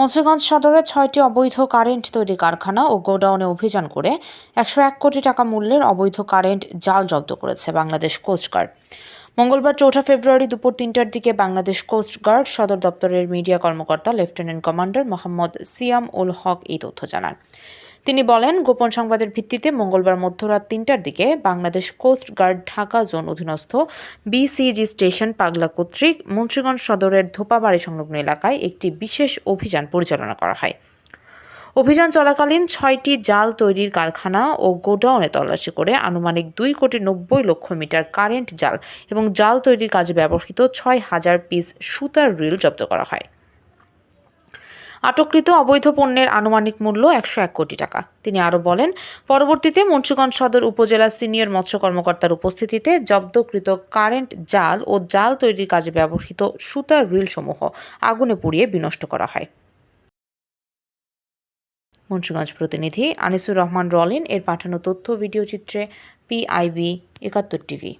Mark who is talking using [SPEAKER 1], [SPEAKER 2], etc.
[SPEAKER 1] মুন্সিগঞ্জ সদরে ছয়টি অবৈধ কারেন্ট তৈরি কারখানা ও গোডাউনে অভিযান করে একশো এক কোটি টাকা মূল্যের অবৈধ কারেন্ট জাল জব্দ করেছে বাংলাদেশ কোস্টগার্ড মঙ্গলবার চৌঠা ফেব্রুয়ারি দুপুর তিনটার দিকে বাংলাদেশ কোস্টগার্ড সদর দপ্তরের মিডিয়া কর্মকর্তা লেফটেন্যান্ট কমান্ডার মোহাম্মদ সিয়াম উল হক এই তথ্য জানান। তিনি বলেন, গোপন সংবাদের ভিত্তিতে মঙ্গলবার মধ্যরাত তিনটার দিকে Bangladesh coast guard Dhaka zone অধীনস্থ বিসিজি স্টেশন পাগলা কর্তৃক মুন্সিগঞ্জ সদরের ধোপাবাড়ি সংলগ্ন এলাকায় একটি বিশেষ অভিযান পরিচালনা করা হয়। অভিযান চলাকালীন ছয়টি জাল তৈরির কারখানা ও গোডাউনে তল্লাশি করে আনুমানিক দুই কোটি নব্বই লক্ষ মিটার কারেন্ট জাল এবং জাল তৈরির কাজে ব্যবহৃত ছয় হাজার পিস সুতার রিল জব্দ করা হয়। আটককৃত অবৈধ পণ্যের আনুমানিক মূল্য একশো এক কোটি টাকা। তিনি আরও বলেন, পরবর্তীতে মুন্সিগঞ্জ সদর উপজেলা সিনিয়র মৎস্য কর্মকর্তার উপস্থিতিতে জব্দকৃত কারেন্ট জাল ও জাল তৈরির কাজে ব্যবহৃত সুতার রিলসমূহ আগুনে পুড়িয়ে বিনষ্ট করা হয়। মুন্সিগঞ্জ প্রতিনিধি আনিসুর রহমান রলিন এর পাঠানো তথ্য ভিডিও চিত্রে পিআইবি একাত্তর টিভি।